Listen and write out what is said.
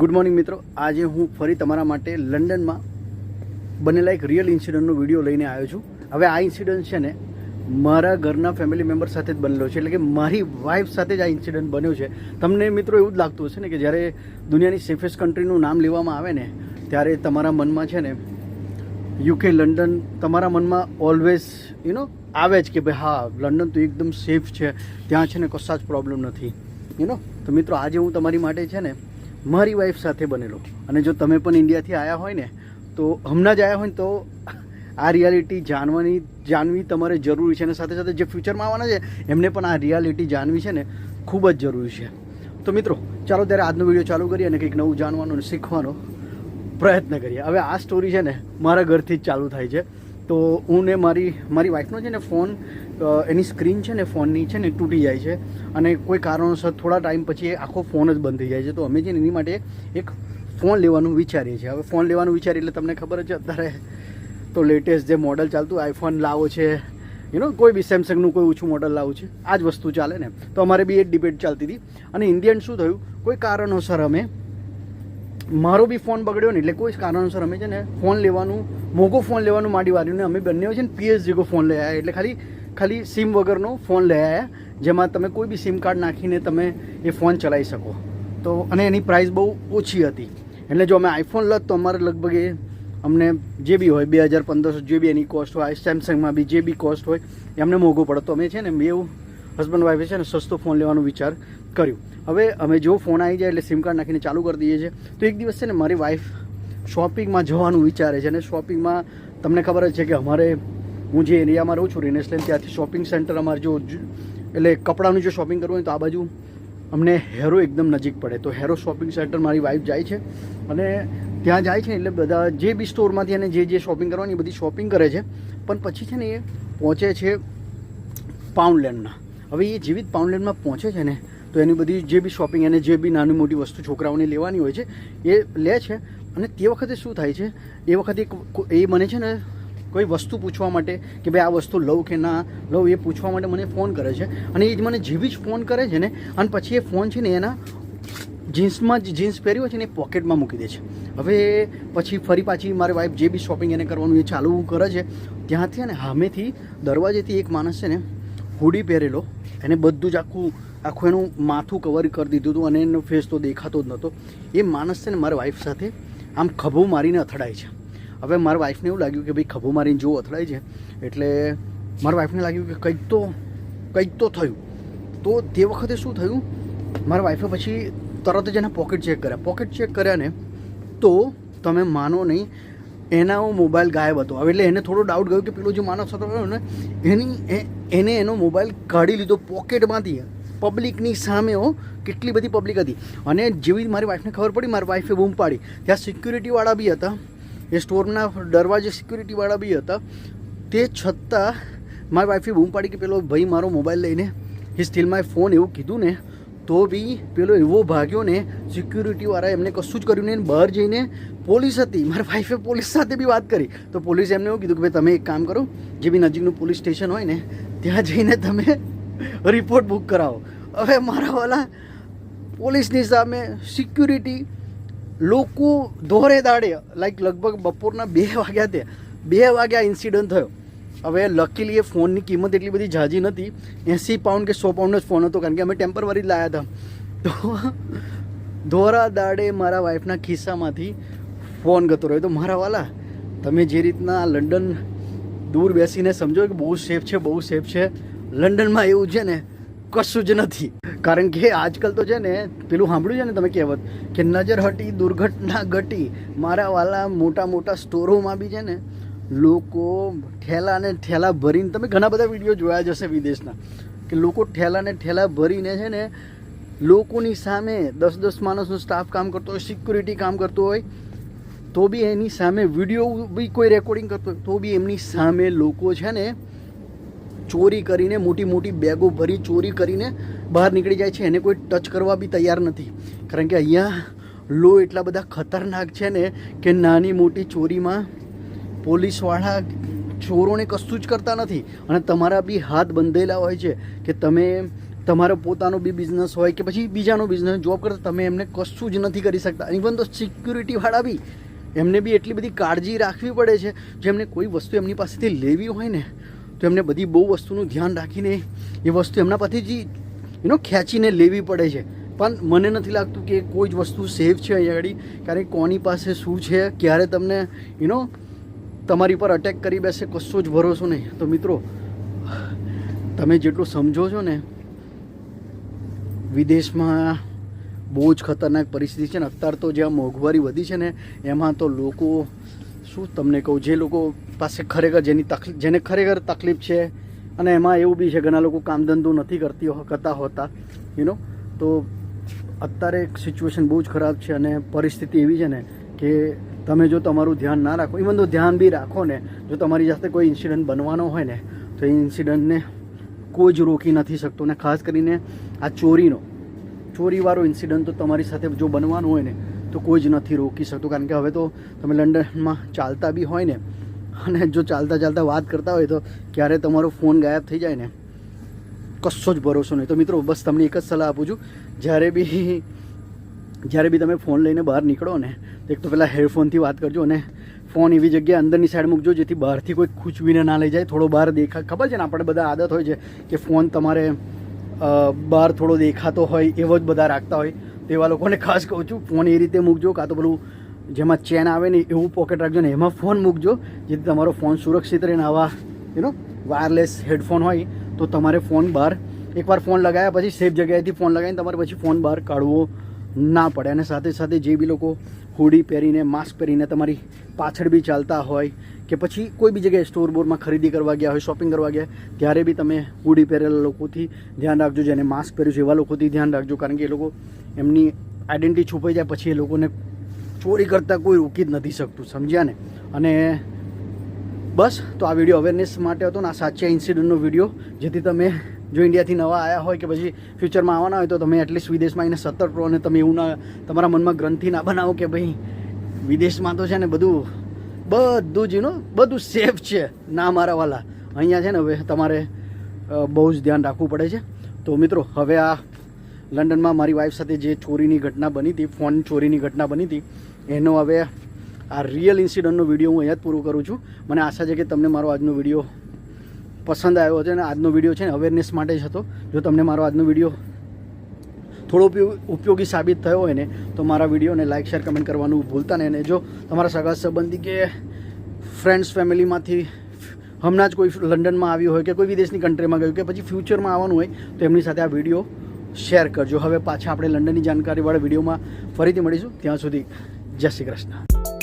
Good morning મિત્રો. આજે હું ફરી તમારા માટે લંડનમાં બનેલા એક રિયલ ઇન્સિડન્ટનો વીડિયો લઈને આવ્યો છું. હવે આ ઇન્સિડન્ટ છે ને મારા ઘરના ફેમિલી મેમ્બર સાથે જ બનેલો છે. એટલે કે મારી વાઈફ સાથે જ આ ઇન્સિડન્ટ બન્યો છે. તમને મિત્રો એવું જ લાગતું હશે ને કે જ્યારે દુનિયાની સેફેસ્ટ કન્ટ્રીનું નામ લેવામાં આવે ને, ત્યારે તમારા મનમાં છે ને યુકે લંડન તમારા મનમાં ઓલવેઝ યુ નો આવે જ કે ભાઈ હા લંડન તો એકદમ સેફ છે. ત્યાં છે ને કશા જ પ્રોબ્લેમ નથી. યુ નો તો મિત્રો આજે હું તમારી માટે છે ને મારી વાઈફ સાથે બનેલો. અને જો તમે પણ ઇન્ડિયાથી આવ્યા હોય ને, તો હમણાં જ આવ્યા હોય ને, તો આ રિયાલિટી જાણવાની, જાણવી તમારે જરૂરી છે. અને સાથે સાથે જે ફ્યુચરમાં આવવાના છે, એમને પણ આ રિયાલિટી જાણવી છે ને, ખૂબ જ જરૂરી છે. તો મિત્રો, ચાલો ત્યારે આજનો વીડિયો ચાલુ કરીએ અને કંઈક નવું જાણવાનું અને શીખવાનો પ્રયત્ન કરીએ. હવે આ સ્ટોરી છે ને, મારા ઘરથી જ ચાલુ થાય છે. તો હું ને મારી મારી વાઈફનો છે ને ફોન એની સ્ક્રીન છે ને ફોનની છે ને તૂટી જાય છે. અને કોઈ કારણોસર થોડા ટાઈમ પછી આખો ફોન જ બંધ થઈ જાય છે. તો અમે છે ને એની માટે એક ફોન લેવાનું વિચારીએ છીએ. હવે ફોન લેવાનું વિચારીએ એટલે તમને ખબર જ અત્યારે તો લેટેસ્ટ જે મોડલ ચાલતું આઈફોન લાવો છે. યુ નો કોઈ બી સેમસંગનું કોઈ ઓછું મોડલ લાવવું છે. આ જ વસ્તુ ચાલે ને. તો અમારે બી એ ડિબેટ ચાલતી હતી. અને ઇન્ડિયન શું થયું? કોઈ કારણોસર અમે મારો બી ફોન બગડ્યો ને એટલે કોઈ કારણોસર અમે છે ને ફોન લેવાનું, મોંઘો ફોન લેવાનું માંડી વાર્યું ને અમે બંને છે ને પીએસ જેવો ફોન લઈ આવ્યા એટલે ખાલી ખાલી સિમ વગરનો ફોન લઈ આવ્યા જેમાં તમે કોઈ બી સિમ કાર્ડ નાખીને તમે એ ફોન ચલાવી શકો. તો, અને એની પ્રાઇસ બહુ ઓછી હતી. એટલે જો અમે આઈફોન લત, તો અમારે લગભગ એ અમને જે બી હોય, બે હજાર પંદરસો જે બી એની કોસ્ટ હોય સેમસંગમાં બી જે બી કોસ્ટ હોય, એ અમને મોંઘું પડે. તો અમે છે ને, બે હસબન્ડ વાઈફે છે ને, સસ્તો ફોન લેવાનો વિચાર કર્યું. હવે અમે જો ફોન આવી જાય એટલે સિમ કાર્ડ નાખીને ચાલુ કરી દઈએ છીએ. તો એક દિવસ છે ને મારી વાઈફ શોપિંગમાં જવાનું વિચારે છે અને શોપિંગમાં તમને ખબર જ છે કે અમારે, હું જે એરિયામાં રહું છું રિનેસલેન ત્યાંથી શોપિંગ સેન્ટર અમારે જો એટલે કપડાનું જો શોપિંગ કરવું હોય તો આ બાજુ અમને હેરો એકદમ નજીક પડે. તો હેરો શોપિંગ સેન્ટર મારી વાઈફ જાય છે અને ત્યાં જાય છે એટલે બધા જે બી સ્ટોરમાંથી અને જે જે શોપિંગ કરવાની એ બધી શોપિંગ કરે છે. પણ પછી છે ને એ પહોંચે છે પાઉન્ડલેન્ડના હવે એ જીવિત પાઉન્ડલેન્ડમાં પહોંચે છે ને તો એની બધી જે બી શોપિંગ એને જે બી નાની મોટી વસ્તુ છોકરાઓને લેવાની હોય છે, એ લે છે. અને તે વખતે શું થાય છે? એ વખતે એ મને છે ને કોઈ વસ્તુ પૂછવા માટે કે ભાઈ આ વસ્તુ લઉં કે ના લઉં, એ પૂછવા માટે મને ફોન કરે છે. અને એ જ મને જેવી જ ફોન કરે છે ને, અને પછી એ ફોન છે ને એના જીન્સમાં જ, જીન્સ પહેર્યું હોય છે ને એ પોકેટમાં મૂકી દે છે. હવે પછી ફરી પાછી મારી વાઈફ જે બી શોપિંગ એને કરવાનું એ ચાલુ કરે છે. ત્યાંથી ને સામેથી દરવાજેથી એક માણસ છે ને હુડી પહેરેલો. એને બધું જ આખું આખું એનું માથું કવર કરી દીધું હતું અને એનો ફેસ તો દેખાતો જ નહોતો. એ માણસ છે ને મારી વાઈફ સાથે આમ ખભો મારીને અથડાય છે. હવે મારા વાઈફને એવું લાગ્યું કે ભાઈ ખભો મારીને જો અથડાય છે. એટલે મારા વાઈફને લાગ્યું કે કંઈક તો કંઈક તો થયું. તો તે વખતે શું થયું? મારા વાઈફે પછી તરત જ એના પોકેટ ચેક કર્યા. પોકેટ ચેક કર્યા ને તો તમે માનો નહીં એના મોબાઈલ ગાયબ હતો. હવે એટલે એને થોડો ડાઉટ ગયો કે પેલો જે માણસ હતો ને, એની એને એનો મોબાઈલ કાઢી લીધો પોકેટમાંથી પબ્લિકની સામે, હો, કેટલી બધી પબ્લિક હતી. અને જેવી મારી વાઈફને ખબર પડી, મારી વાઈફે બૂમ પાડી. ત્યાં સિક્યુરિટીવાળા બી હતા. એ સ્ટોરના દરવાજે સિક્યુરિટીવાળા બી હતા. તે છતાં, મારી વાઈફે બૂમ પાડી કે પેલો ભાઈ મારો મોબાઈલ લઈને હિ સ્ટીલ માય ફોન એવું કીધું ને તો બી પેલો એવો ભાગ્યો ને સિક્યુરિટીવાળા એમને કશું જ કર્યું નહીં બહાર જઈને પોલીસ હતી. મારા વાઈફે પોલીસ સાથે બી વાત કરી. તો પોલીસે એમને એવું કીધું કે ભાઈ તમે એક કામ કરો, જે બી નજીકનું પોલીસ સ્ટેશન હોય ને, ત્યાં જઈને તમે રિપોર્ટ બુક કરાવો. હવે મારા વાલા પોલીસની સામે સિક્યુરિટી લોકો દોરે દાડે લાઈક લગભગ બપોરના બે વાગ્યા તે, બે વાગ્યા ઇન્સિડન્ટ થયો. હવે લકીલી એ ફોનની કિંમત એટલી બધી ઝાઝી નથી એંસી પાઉન્ડ કે સો પાઉન્ડનો જ ફોન હતો, કારણ કે અમે ટેમ્પરરી જ લાવ્યા હતા. તો ધોરા દાડે મારા વાઈફના ખિસ્સામાંથી ફોન ગતો રહ્યો. તો મારા વાલા, તમે જે રીતના લંડન દૂર બેસીને સમજો કે બહુ સેફ છે, બહુ સેફ છે. લંડનમાં એવું છે ને, કશું જ નથી. કારણ કે આજકાલ તો છે ને, પેલું સાંભળ્યું છે ને તમે કહેવત, કે નજર હટી દુર્ઘટના ઘટી. મારા વાલા મોટા મોટા સ્ટોરોમાં બી છે ને લોકો ઠેલા અને ઠેલા ભરીને, તમે ઘણા બધા વીડિયો જોયા જશે વિદેશના, કે લોકો ઠેલા ને ઠેલા ભરીને છે ને લોકોની સામે દસ દસ માણસનો સ્ટાફ કામ કરતો હોય સિક્યુરિટી કામ કરતો હોય, તો બી એની સામે વીડિયો બી કોઈ રેકોર્ડિંગ કરતો હોય, તો બી એમની સામે લોકો છે ને ચોરી કરીને, મોટી મોટી બેગો ભરી ચોરી કરીને બહાર નીકળી જાય છે. એને કોઈ ટચ કરવા બી તૈયાર નથી. કારણ કે અહીંયા લો એટલા બધા ખતરનાક છે ને કે નાની મોટી ચોરીમાં પોલીસવાળા ચોરોને કશું જ કરતા નથી. અને તમારા બી હાથ બંધેલા હોય છે કે તમે તમારો પોતાનો બી બિઝનેસ હોય કે પછી બીજાનો બિઝનેસ જોબ કરતા તમે એમને કશું જ નથી કરી શકતા. ઇવન તો સિક્યુરિટીવાળા બી એમને બી એટલી બધી કાળજી રાખવી પડે છે. જો એમને કોઈ વસ્તુ એમની પાસેથી લેવી હોય ને, તો એમને બધી બહુ વસ્તુનું ધ્યાન રાખીને એ વસ્તુ એમના પાસેથી યુનો ખેંચીને લેવી પડે છે. પણ મને નથી લાગતું કે કોઈ જ વસ્તુ સેફ છે અહીંયા આગળ. કારણ કે કોની પાસે શું છે, ક્યારે તમને યુનો તમારી પર અટેક કરી બેસે કશો જ ભરોસો નહીં. તો મિત્રો, તમે જેટલું સમજો છો ને, વિદેશમાં બહુ જ ખતરનાક પરિસ્થિતિ છે ને. અત્યારે તો જ્યાં મોંઘવારી વધી છે ને, એમાં તો લોકો, શું તમને કહું, જે લોકો પાસે ખરેખર જેની તકલીફ જેને ખરેખર તકલીફ છે, અને એમાં એવું બી છે, ઘણા લોકો કામ ધંધો નથી કરતી કરતા હોતા યુનો તો અત્યારે સિચ્યુએશન બહુ જ ખરાબ છે અને પરિસ્થિતિ એવી છે ને કે તમે જો તમારું ધ્યાન ના રાખો ઇવન તો ધ્યાન બી રાખો ને, જો તમારી સાથે કોઈ ઇન્સિડન્ટ બનવાનો હોય ને, તો એ ઇન્સિડન્ટને કોઈ જ રોકી નથી શકતો. ને ખાસ કરીને આ ચોરીનો, ચોરીવાળો ઇન્સિડન્ટ તો તમારી સાથે જો બનવાનું હોય ને, તો કોઈ જ નથી રોકી શકતો. કારણ કે હવે તો તમે લંડનમાં ચાલતા બી હોય ને, અને જો ચાલતા ચાલતા વાત કરતા હોય તો ક્યારે તમારો ફોન ગાયબ થઈ જાય ને, કશો જ ભરોસો નહીં. તો મિત્રો, બસ તમને એક જ સલાહ આપું છું. જ્યારે બી જ્યારે બી તમે ફોન લઈને બહાર નીકળો ને, તો એક તો પહેલાં હેડફોનથી વાત કરજો અને ફોન એવી જગ્યાએ અંદરની સાઈડ મૂકજો જેથી બહારથી કોઈ ખૂંચવીને ના લઈ જાય, થોડો બહાર દેખા, ખબર છે ને આપણે બધા આદત હોય છે કે ફોન તમારે બહાર થોડો દેખાતો હોય એવો જ બધા રાખતા હોય. તેવા લોકોને ખાસ કહું છું, ફોન એ રીતે મૂકજો, કાં તો પેલું જેમાં ચેન આવે ને એવું પોકેટ રાખજો ને એમાં ફોન મૂકજો, જેથી તમારો ફોન સુરક્ષિત રહે ને આવા યુનો વાયરલેસ હેડફોન હોય, તો તમારે ફોન બહાર એકવાર ફોન લગાવ્યા પછી સેફ જગ્યાએથી ફોન લગાવીને તમારે પછી ફોન બહાર કાઢવો ના પડે. અને સાથે સાથે જે બી લોકો હુડી પહેરીને માસ્ક પહેરીને તમારી પાછળ બી ચાલતા હોય કે પછી કોઈ બી જગ્યાએ સ્ટોર બોરમાં ખરીદી કરવા ગયા હોય શોપિંગ કરવા ગયા, ત્યારે બી તમે હુડી પહેરેલા લોકોથી ધ્યાન રાખજો. જેને માસ્ક પહેર્યું છે, એવા લોકોથી ધ્યાન રાખજો. કારણ કે એ લોકો એમની આઈડેન્ટિટી છુપાઈ જાય, પછી એ લોકોને ચોરી કરતાં કોઈ રોકી જ નથી શકતું. સમજ્યા ને? અને બસ, તો આ વીડિયો અવેરનેસ માટે હતો ને, આ સાચા ઇન્સિડન્ટનો વીડિયો જેથી તમે જો ઇન્ડિયાથી નવા આવ્યા હોય કે પછી ફ્યુચરમાં આવવાના હોય તો તમે એટલીસ્ટ વિદેશમાં આવીને સતર્ક રહો અને તમે એવું ના, તમારા મનમાં ગ્રંથિ ના બનાવો કે ભાઈ વિદેશમાં તો છે ને બધું બધું જ યુનો બધું સેફ છે. ના મારા વાલા. અહીંયા છે ને હવે તમારે બહુ જ ધ્યાન રાખવું પડે છે. તો મિત્રો, હવે આ લંડનમાં મારી વાઈફ સાથે જે ચોરીની ઘટના બની હતી ફોન ચોરીની ઘટના બની હતી, એનો હવે આ રિયલ ઇન્સિડન્ટનો વીડિયો હું અહીંયા જ પૂરો કરું છું. મને આશા છે કે તમને મારો આજનો વીડિયો પસંદ આવ્યો હતો અને આજનો વીડિયો છે ને અવેરનેસ માટે જ હતો. જો તમને મારો આજનો વીડિયો થોડો ઉપયોગ- સાબિત થયો હોય ને, તો મારા વિડીયોને લાઇક શેર કમેન્ટ કરવાનું ભૂલતા નહીં. અને જો તમારા સગા સંબંધી કે ફ્રેન્ડ્સ ફેમિલીમાંથી હમણાં જ કોઈ લંડનમાં આવ્યું હોય કે કોઈ વિદેશની કન્ટ્રીમાં ગયું કે પછી ફ્યુચરમાં આવવાનું હોય, તો એમની સાથે આ વીડિયો શેર કરજો. હવે પાછા આપણે લંડનની જાણકારીવાળા વિડીયોમાં ફરીથી મળીશું. ત્યાં સુધી જય શ્રી કૃષ્ણ.